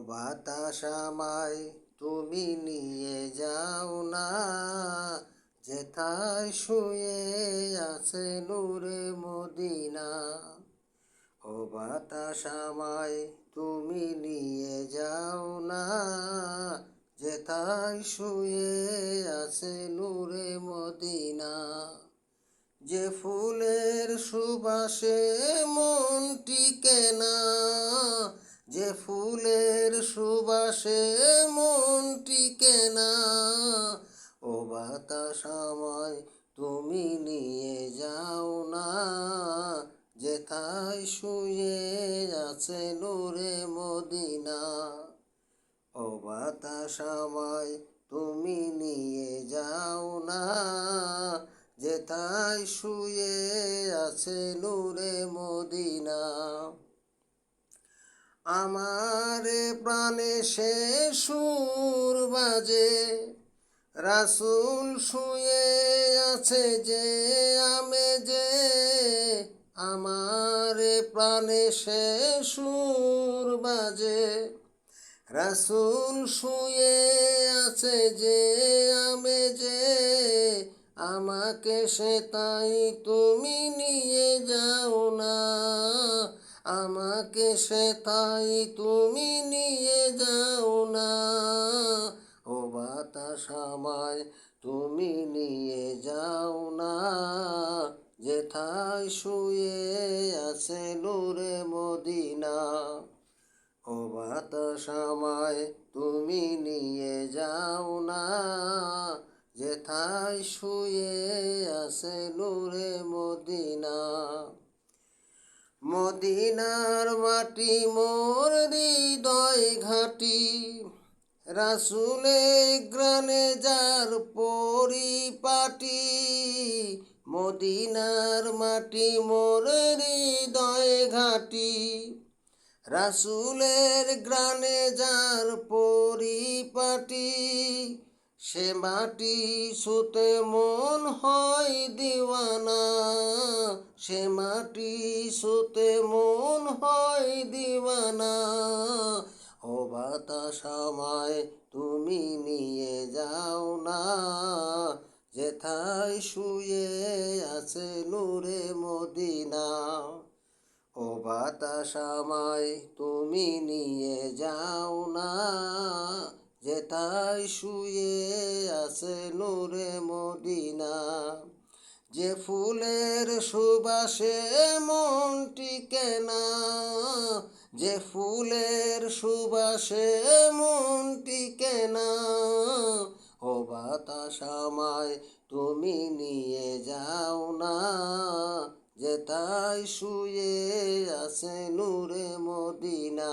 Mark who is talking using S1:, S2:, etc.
S1: বাতাস আমায় তুমি নিয়ে যাও না, যেথায় শুয়ে আছে নূরে মদিনা। ও বাতাস আমায় তুমি নিয়ে যাও না, যেথায় শুয়ে আছে নূরে মদিনা। যে ফুলের সুবাসে মন টিকে না যে ফুলের সুবাসে মন টিকে না ও বাতাস আমায় তুমি নিয়ে যাও না, যেথায় শুয়ে আছে নূরে মদিনা, ও বাতাস আমায় তুমি নিয়ে যাও না, যেথায় শুয়ে আছে নূরে মদিনা। আমার প্রাণে সে সুর বাজে, রাসুল শুয়ে আছে যে আমি যে, আমার প্রাণে সে সুর বাজে, রাসুল শুয়ে আছে যে আমি যে, আমাকে সে তাই তুমি নিয়ে যাও না। আমাকে সে তাই তুমি নিয়ে যাও না। ও বাতাস আমায় তুমি নিয়ে যাও না। যেথায় শুয়ে আছে নূরে মদিনা। ও বাতাস আমায় তুমি নিয়ে যাও না। যেথায় শুয়ে আছে নূরে মদিনা। মদিনার মাটি, মোর হৃদয় ঘাটি। রাসুলে গ্রানে যার পরিপাটি, মদিনার মাটি, মোর হৃদয় ঘাটি। রাসুলের গ্রানে যার পরিপাটি সে মাটি সুতে মন হয় দিওয়ানা। সে মাটি সুতে মন হয় দিওয়ানা। ও বাতাস আমায় তুমি নিয়ে যাও না। যেথায় শুয়ে আছে নূরে মদিনা। ও বাতাস আমায় তুমি নিয়ে যাও না। যেথায় শুয়ে আছে নূরে মদিনা। যে ফুলের সুবাসে মন টিকে না যে ফুলের সুবাসে মন টিকে না ও বাতাস আমায় তুমি নিয়ে যাও না। যে তাই শুয়ে আছে নূরে মদিনা।